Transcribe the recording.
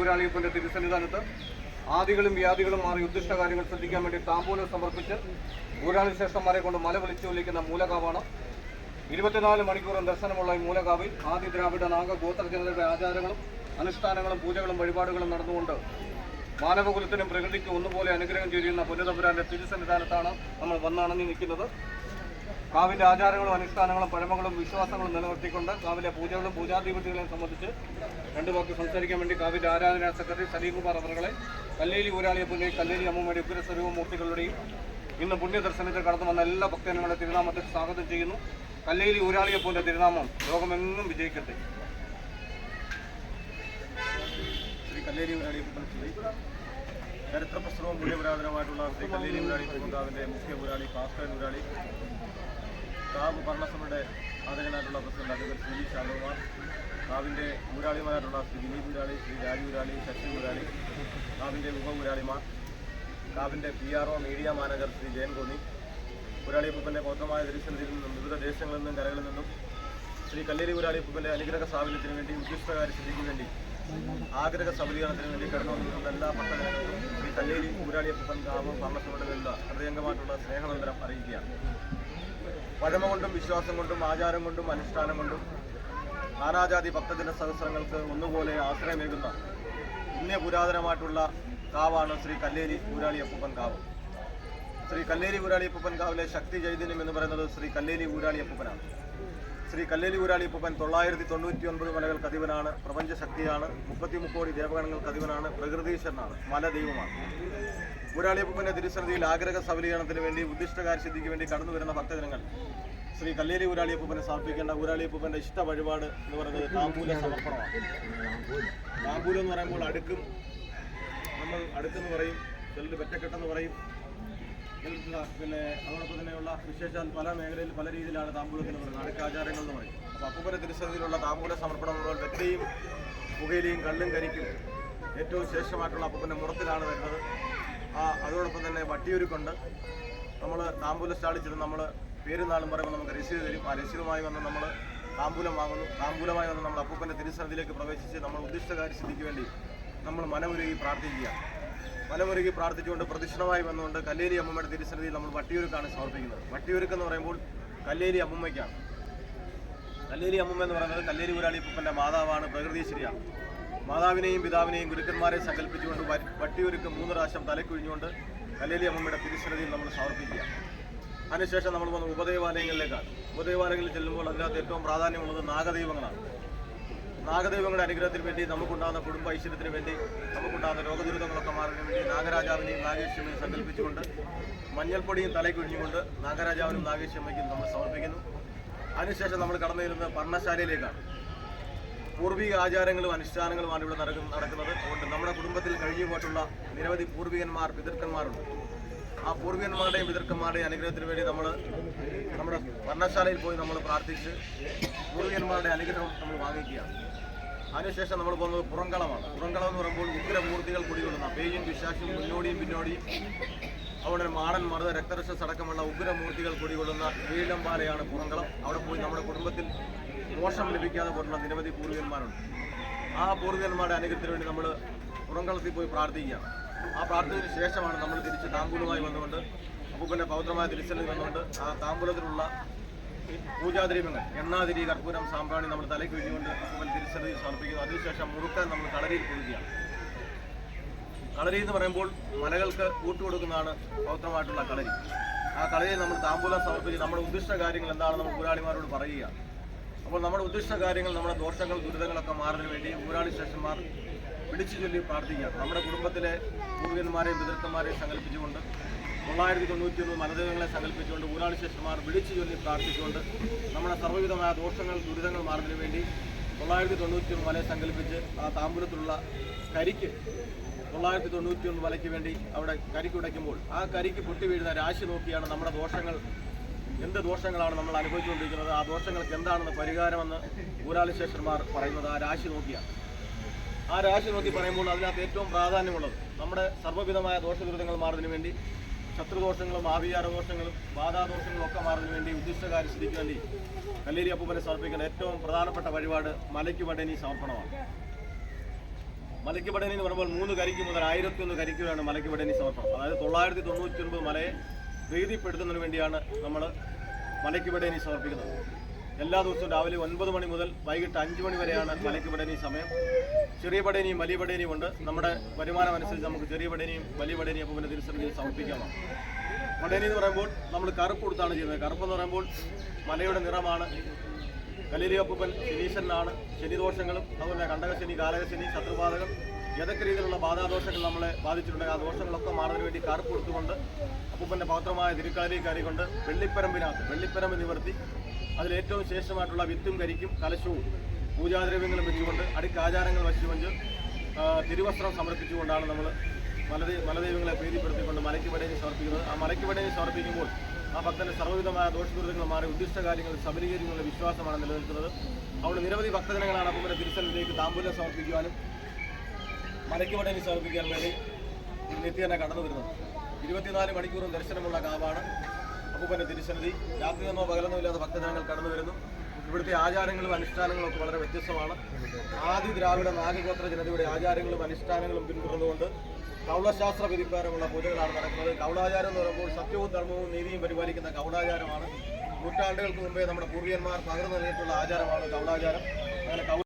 ഊരാളിയപ്പന്റെ തിരുസന്നിധാനത്ത് ആദികളും വ്യാധികളും മാറി ഉദ്ദിഷ്ട കാര്യങ്ങൾ ശ്രദ്ധിക്കാൻ വേണ്ടി താമ്പൂലം സമർപ്പിച്ച് ഊരാളി ശ്രേഷ്ഠന്മാരെ കൊണ്ട് മല വിളിച്ചു വിളിക്കുന്ന മൂലകാവാണ്. ഇരുപത്തിനാല് മണിക്കൂറും ദർശനമുള്ള ഈ മൂലകാവിൽ ആദി ദ്രാവിഡ നാഗ ഗോത്ര ജനതയുടെ ആചാരങ്ങളും അനുഷ്ഠാനങ്ങളും പൂജകളും വഴിപാടുകളും നടന്നുകൊണ്ട് മാനവകുലത്തിനും പ്രകൃതിക്കും ഒന്നുപോലെ അനുഗ്രഹം ചെയ്യുന്ന പുനതപുരാന്റെ തിരുസന്നിധാനത്താണ് നമ്മൾ വന്നാണെന്ന് നിൽക്കുന്നത്. കാവിന്റെ ആചാരങ്ങളും അനുഷ്ഠാനങ്ങളും പഴമകളും വിശ്വാസങ്ങളും നിലനിർത്തിക്കൊണ്ട് കാവിലെ പൂജകളും പൂജാധിപതികളെയും സംബന്ധിച്ച് രണ്ടു വാക്ക് സംസാരിക്കാൻ വേണ്ടി കാവിന്റെ ആരാധനാ സെക്രട്ടറി സലീംകുമാർ അവറുകളെ കല്ലേലി ഊരാളിയപ്പന്റെയും കല്ലേലി അമ്മൂമ്മയുടെ ഉഗ്രസ്വരൂപ മൂർത്തികളുടെയും ഇന്ന് പുണ്യദർശനത്തിൽ കടന്നു വന്ന എല്ലാ ഭക്തജനങ്ങളുടെ തിരുനാമത്തിൽ സ്വാഗതം ചെയ്യുന്നു. കല്ലേലി ഊരാളിയപ്പന്റെ തിരുനാമം ലോകമെങ്ങും വിജയിക്കട്ടെ. ശ്രീ ശ്രീ ചരിത്രപ്രസ്തവും പുണ്യപുരാതനമായിട്ടുള്ള ശ്രീ കല്ലേരി മുരാളി കുങ്കാവിന്റെ മുഖ്യ ഉരാളി ഭാസ്കരൻ മുരാളി കാവ് ഭരണസഭയുടെ ആദരനായിട്ടുള്ള പ്രസിഡന്റ് അഡ്വക്കേറ്റ് ശ്രീ ശാന്തകുമാർ കാവിന്റെ മുരാളിമാരായിട്ടുള്ള ശ്രീ വിനീത് മുരാളി ശ്രീ രാജു മുരാളി ശശി മുരാളി കാവിന്റെ ഉപഊരാളിമാർ കാവിന്റെ P R O media manager Shri Jayan Konni മുരാളിയപ്പന്റെ പൗത്രമായ ദരിശനത്തിൽ നിന്നും വിവിധ ദേശങ്ങളിൽ നിന്നും കരകളിൽ നിന്നും ശ്രീ കല്ലേരി മുരാളിയപ്പന്റെ അനുഗ്രഹ സ്ഥാപനത്തിന് വേണ്ടി ഉദ്ദിഷ്ടകാര്യ സ്ഥിതിക്ക് വേണ്ടി ആഗ്രഹ സബലീകരണത്തിന് വേണ്ടി കടന്നു വന്നിട്ടുള്ള എല്ലാ പട്ടണങ്ങളും ശ്രീ കല്ലേരി ഊരാളിയപ്പൻ കാവ് ഭരണസഭയുടെ ഹൃദയംഗമായിട്ടുള്ള സ്നേഹനന്ദനം അറിയിക്കുകയാണ്. പഴമ കൊണ്ടും വിശ്വാസം കൊണ്ടും ആചാരം കൊണ്ടും അനുഷ്ഠാനം കൊണ്ടും നാനാജാതി ഭക്തജന സഹസ്രങ്ങൾക്ക് ഒന്നുപോലെ ആശ്രയമേകുന്ന പുണ്യ പുരാതനമായിട്ടുള്ള കാവാണ് ശ്രീ കല്ലേരി ഊരാളിയപ്പൻ കാവ്. ശ്രീ കല്ലേരി ഊരാളിയപ്പൻ കാവിലെ ശക്തി ചൈതന്യം എന്ന് പറയുന്നത് ശ്രീ കല്ലേരി ഊരാളിയപ്പനാണ് ശ്രീ കല്ലേരി ഊരാളിയപ്പൻ തൊള്ളായിരത്തി തൊണ്ണൂറ്റി ഒൻപത് മലകൾക്ക് അധിപനാണ് പ്രപഞ്ചശക്തിയാണ് മുപ്പത്തി മുക്കോടി ദേവഗണങ്ങൾക്ക് അധിപനാണ് പ്രകൃതീശ്വരനാണ് മലദൈവമാണ് ഊരാളിയപ്പൂപ്പന്റെ തിരുസന്നിധിയിൽ ആഗ്രഹ സബലീകരണത്തിന് വേണ്ടി ഉദ്ദിഷ്ട സിദ്ധിക്ക് വേണ്ടി കടന്നു വരുന്ന ഭക്തജനങ്ങൾ ശ്രീ കല്ലേരി ഊരാളിയപ്പൂപ്പനെ സമർപ്പിക്കേണ്ട ഊരാളിയപ്പൂപ്പന്റെ ഇഷ്ട വഴിപാട് എന്ന് പറയുന്നത് താമ്പൂല സമർപ്പണമാണ്. താമ്പൂലം എന്ന് പറയുമ്പോൾ അടുക്കും. നമ്മൾ അടുക്കെന്ന് പറയും ചിലർ വെറ്റക്കെട്ടെന്ന് പറയും. പിന്നെ അതോടൊപ്പം തന്നെയുള്ള വിശേഷാൽ പല മേഖലയിൽ പല രീതിയിലാണ് താമ്പൂലത്തിന് പറയുന്നത്. അടുക്കാചാരങ്ങൾ എന്ന് പറയും. അപ്പോൾ അപ്പൂപ്പന്റെ തിരുസന്നിധിയിലുള്ള താമ്പൂല സമർപ്പണം എന്ന് പറയുമ്പോൾ പുകയിലയും കള്ളും കരിക്കും ഏറ്റവും ശേഷമായിട്ടുള്ള അപ്പൂപ്പന്റെ മുറത്തിലാണ് വരുന്നത്. അതോടൊപ്പം തന്നെ വട്ടിയൊരുക്കുണ്ട്. നമ്മൾ താമ്പൂല സ്റ്റാളിൽ ചെന്ന് നമ്മൾ പേരും നാളും പറയുമ്പോൾ നമുക്ക് രസീത് തരും. ആ രസീതുമായി വന്ന് നമ്മൾ താമ്പൂലം വാങ്ങുന്നു. താമ്പൂലമായി വന്ന് നമ്മൾ അപ്പൂപ്പന്റെ തിരുസന്നിധിയിലേക്ക് പ്രവേശിച്ച് നമ്മൾ ഉദ്ദിഷ്ടകാര്യ സിദ്ധിക്ക് വേണ്ടി നമ്മൾ മനമുരുകി പ്രാർത്ഥിക്കുക. മനമുരുകി പ്രാർത്ഥിച്ചുകൊണ്ട് പ്രദക്ഷിണമായി വന്നുകൊണ്ട് കല്ലേരി അമ്മമ്മയുടെ തിരുസന്നിധിയിൽ നമ്മൾ വട്ടിയൊരുക്കാണ് സമർപ്പിക്കുന്നത്. വട്ടിയൊരുക്ക് എന്ന് പറയുമ്പോൾ കല്ലേരി അമ്മമ്മയ്ക്കാണ്. കല്ലേരി അമ്മമ്മ എന്ന് പറയുന്നത് കല്ലേരി ഊരാളിപ്പൂപ്പന്റെ മാതാവാണ് പ്രകൃതീശ്വരിയാണ് മാതാവിനെയും പിതാവിനെയും ഗുരുക്കന്മാരെ സങ്കല്പിച്ചുകൊണ്ട് വട്ടിയൊരുക്ക് മൂന്ന് പ്രാവശ്യം തലക്കുഴിഞ്ഞുകൊണ്ട് കല്ലേലി അമ്മയുടെ തിരുസന്നിധിയിൽ നമ്മൾ സമർപ്പിക്കുക. അതിനുശേഷം നമ്മൾ വന്ന് ഉപദേവാലയങ്ങളിലേക്കാണ്. ഉപദേവാലയങ്ങളിൽ ചെല്ലുമ്പോൾ അതിനകത്ത് ഏറ്റവും പ്രാധാന്യമുള്ളത് നാഗദൈവങ്ങളാണ്. നാഗദൈവങ്ങളുടെ അനുഗ്രഹത്തിന് വേണ്ടി നമുക്കുണ്ടാകുന്ന കുടുംബ ഐശ്വര്യത്തിന് വേണ്ടി നമുക്കുണ്ടാകുന്ന രോഗദുരിതങ്ങളൊക്കെ മാറിന് വേണ്ടി നാഗരാജാവിനെയും നാഗേശ്വരനെയും സങ്കല്പിച്ചുകൊണ്ട് മഞ്ഞൾപ്പൊടിയും തലയ്ക്കൊഴിഞ്ഞുകൊണ്ട് നാഗരാജാവിനും നാഗേശ്വരമ്മയ്ക്കും നമ്മൾ സമർപ്പിക്കുന്നു. അതിനുശേഷം നമ്മൾ കടന്നു വരുന്നത് പർണശാലയിലേക്കാണ്. പൂർവിക ആചാരങ്ങളും അനുഷ്ഠാനങ്ങളുമാണ് ഇവിടെ നടക്കുന്ന- നടക്കുന്നത്. അതുകൊണ്ട് നമ്മുടെ കുടുംബത്തിൽ കഴിഞ്ഞു പോയിട്ടുള്ള നിരവധി പൂർവികന്മാർ പിതൃക്കന്മാരുണ്ട്. ആ പൂർവികന്മാരുടെയും പിതൃക്കന്മാരുടെയും അനുഗ്രഹത്തിന് വേണ്ടി നമ്മൾ നമ്മുടെ വർണശാലയിൽ പോയി നമ്മൾ പ്രാർത്ഥിച്ച് പൂർവികന്മാരുടെ അനുഗ്രഹം നമ്മൾ വാങ്ങിക്കുകയാണ്. അതിനുശേഷം നമ്മൾ പോകുന്നത് പുറങ്കളമാണ് പുറങ്കളം എന്ന് പറയുമ്പോൾ ഉഗ്രമൂർത്തികൾ കുടികൊള്ളുന്ന പേയും വിശാശും മുന്നോടിയും പിന്നോടിയും അവിടെ മാടൻ മറുത രക്തരക്ഷസ് അടക്കമുള്ള ഉഗ്രമൂർത്തികൾ കുടികൊള്ളുന്ന വീഴമ്പാലയാണ് പുറങ്കളം അവിടെ പോയി നമ്മുടെ കുടുംബത്തിൽ മോഷം ലഭിക്കാതെ പോലുള്ള നിരവധി പൂർവികന്മാരുണ്ട്. ആ പൂർവികന്മാരുടെ അനുഗ്രഹത്തിന് വേണ്ടി നമ്മൾ പുറങ്കളത്തിൽ പോയി പ്രാർത്ഥിക്കുകയാണ്. ആ പ്രാർത്ഥനയ്ക്ക് ശേഷമാണ് നമ്മൾ തിരിച്ച് താമ്പൂലമായി വന്നുകൊണ്ട് അപ്പൂപ്പന്റെ പൗത്രമായ തിരിച്ചലിൽ വന്നുകൊണ്ട് ആ താമ്പൂലത്തിലുള്ള പൂജാദ്രീപങ്ങൾ എണ്ണാതിരി കർപ്പൂരം സാമ്പ്രാണി നമ്മൾ തലയ്ക്ക് ഒഴിഞ്ഞുകൊണ്ട് അപ്പൂപ്പൻ തിരിച്ചലിൽ സമർപ്പിക്കുന്നു. അതിനുശേഷം മുറുക്കാൻ നമ്മൾ കളരിയിൽ കൊടുക്കുകയാണ് കളരി എന്ന് പറയുമ്പോൾ മലകൾക്ക് കൂട്ടുകൊടുക്കുന്നതാണ് പൗത്രമായിട്ടുള്ള കളരി. ആ കളരിയിൽ നമ്മൾ താമ്പൂലം സമർപ്പിച്ച് നമ്മുടെ ഉദ്ദിഷ്ട കാര്യങ്ങൾ എന്താണെന്ന് നമ്മൾ ഊരാളിമാരോട് പറയുക അപ്പോൾ നമ്മുടെ ഉദ്ദിഷ്ട കാര്യങ്ങൾ നമ്മുടെ ദോഷങ്ങൾ ദുരിതങ്ങളൊക്കെ മാറുന്നതിന് വേണ്ടി ഊരാളി ശേഷന്മാർ വിളിച്ചു ചൊല്ലി പ്രാർത്ഥിക്കുക നമ്മുടെ കുടുംബത്തിലെ പൂർവികന്മാരെയും പിതൃക്കന്മാരെയും സങ്കല്പിച്ചുകൊണ്ട് തൊള്ളായിരത്തി തൊണ്ണൂറ്റി ഒന്ന് മലദൈവങ്ങളെ സങ്കല്പിച്ചുകൊണ്ട് ഊരാളി ശേഷന്മാർ വിളിച്ചു ചൊല്ലി പ്രാർത്ഥിച്ചുകൊണ്ട് നമ്മുടെ സർവവിധമായ ദോഷങ്ങൾ ദുരിതങ്ങൾ മാറുന്നതിന് വേണ്ടി തൊള്ളായിരത്തി തൊണ്ണൂറ്റി ഒന്ന് മലയെ സങ്കല്പിച്ച് ആ താമ്പൂലത്തിലുള്ള കരിക്ക് തൊള്ളായിരത്തി തൊണ്ണൂറ്റി ഒന്ന് വലയ്ക്ക് വേണ്ടി അവിടെ കരിക്ക് ഉടയ്ക്കുമ്പോൾ ആ കരിക്ക് പൊട്ടി വീഴുന്ന രാശി നോക്കിയാണ് നമ്മുടെ ദോഷങ്ങൾ. എന്ത് ദോഷങ്ങളാണ് നമ്മൾ അനുഭവിച്ചുകൊണ്ടിരിക്കുന്നത്? ആ ദോഷങ്ങൾക്ക് എന്താണെന്ന് പരിഹാരമെന്ന് ഊരാളിശേഷന്മാർ പറയുന്നത് ആ രാശി നോക്കിയാണ്. ആ രാശി നോക്കി പറയുമ്പോൾ അതിനകത്ത് ഏറ്റവും പ്രാധാന്യമുള്ളത് നമ്മുടെ സർവവിധമായ ദോഷദുരിതങ്ങൾ മാറുന്നതിന് വേണ്ടി ശത്രുദോഷങ്ങളും ആവിചാരദോഷങ്ങളും ബാധാദോഷങ്ങളും ഒക്കെ മാറുന്നതിന് വേണ്ടി ഉദ്ദിഷ്ടകാര്യ സ്ഥിതിക്ക് വേണ്ടി കല്ലേരി അപ്പൂപ്പനെ സമർപ്പിക്കുന്ന ഏറ്റവും പ്രധാനപ്പെട്ട വഴിപാട് മലയ്ക്ക് വടനി സമർപ്പണമാണ്. മലയ്ക്ക് പടനി എന്ന് പറയുമ്പോൾ മൂന്ന് കരിക്ക് മുതൽ ആയിരത്തി ഒന്ന് കരിക്കുകയാണ് വരെയാണ് മലയ്ക്ക് പടനി സമർപ്പണം. അതായത് തൊള്ളായിരത്തി തൊണ്ണൂറ്റി ഒൻപത് മലയെ പ്രീതിപ്പെടുത്തുന്നതിന് വേണ്ടിയാണ് നമ്മൾ മലയ്ക്കുപടനി സമർപ്പിക്കുന്നത്. എല്ലാ ദിവസവും രാവിലെ ഒൻപത് മണി മുതൽ വൈകിട്ട് അഞ്ച് മണി വരെയാണ് മലയ്ക്കുപടനി സമയം. ചെറിയ പടേനിയും വലിയ പടേനിയും ഉണ്ട്. നമ്മുടെ വരുമാനം അനുസരിച്ച് നമുക്ക് ചെറിയ പടേനിയും വലിയ പടേനിയും അപ്പോൾ പിന്നെ തിരുസന്നിധിയിൽ സമർപ്പിക്കാമാണ് പടേനി എന്ന് പറയുമ്പോൾ നമ്മൾ കറുപ്പ് കൊടുത്താണ് ചെയ്യുന്നത്. കറുപ്പ് എന്ന് പറയുമ്പോൾ മലയുടെ നിറമാണ് കലിരിയപ്പൻ ശനീശനാണ്. ശനിദോഷങ്ങളും അതുപോലെ കണ്ടകശനി കാലകശനി ശത്രുബാധകൾ ഏതൊക്കെ രീതിയിലുള്ള ബാധാദോഷങ്ങൾ നമ്മളെ ബാധിച്ചിട്ടുണ്ടെങ്കിൽ ആ ദോഷങ്ങളൊക്കെ മാറുന്നതിന് വേണ്ടി കറുപ്പ് കൊടുത്തുകൊണ്ട് അപ്പൂപ്പന്റെ പൗത്രമായ തിരുക്കാലി കരി കൊണ്ട് വെള്ളിപ്പരമ്പിനകത്ത് വെള്ളിപ്പരമ്പ് നിവർത്തി അതിലേറ്റവും ശേഷമായിട്ടുള്ള വിത്തും കരിക്കും കലശവും പൂജാദ്രവ്യങ്ങളും വെച്ചുകൊണ്ട് അടുക്കാചാരങ്ങൾ വെച്ചുകൊണ്ട് തിരുവസ്ത്രം സമർപ്പിച്ചുകൊണ്ടാണ് നമ്മൾ മലദൈ മലദൈവങ്ങളെ പ്രീതിപ്പെടുത്തിക്കൊണ്ട് മലയ്ക്ക് പടയിൽ സമർപ്പിക്കുന്നത്. ആ മലയ്ക്ക് പടയിൽ സമർപ്പിക്കുമ്പോൾ ആ ഭക്തന്റെ സർവവിധമായ ദോഷദുരിതങ്ങൾ മാറി ഉദ്ദിഷ്ട കാര്യങ്ങൾ സബലീകരിക്കുന്ന വിശ്വാസമാണ് നിലനിൽക്കുന്നത്. അവിടെ നിരവധി ഭക്തജനങ്ങളാണ് അപ്പം തിരുസലിലേക്ക് താമ്പൂലം സമർപ്പിക്കുവാനും മലയ്ക്ക് പടേനി സമർപ്പിക്കാൻ വേണ്ടി നിത്യേന കടന്നു വരുന്നത്. ഇരുപത്തിനാല് മണിക്കൂറും ദർശനമുള്ള കാവാണ് അപ്പൂപ്പന്റെ തിരുസന്നിധി. രാത്രിയെന്നോ പകലെന്നോ ഇല്ലാതെ ഭക്തജനങ്ങൾ കടന്നു വരുന്നു. ഇവിടുത്തെ ആചാരങ്ങളും അനുഷ്ഠാനങ്ങളും ഒക്കെ വളരെ വ്യത്യസ്തമാണ്. ആദി ദ്രാവിഡ നാഗഗോത്ര ജനതയുടെ ആചാരങ്ങളും അനുഷ്ഠാനങ്ങളും പിന്തുടർന്നുകൊണ്ട് കൗളശാസ്ത്ര വിധിപ്രകാരമുള്ള പൂജകളാണ് നടക്കുന്നത്. കൗളാചാരം എന്ന് പറയുമ്പോൾ സത്യവും ധർമ്മവും നീതിയും പരിപാലിക്കുന്ന കൗളാചാരമാണ്. നൂറ്റാണ്ടുകൾക്ക് മുമ്പേ നമ്മുടെ പൂർവികന്മാർ പകർന്നു നൽകിയിട്ടുള്ള ആചാരമാണ് കൗളാചാരം. അങ്ങനെ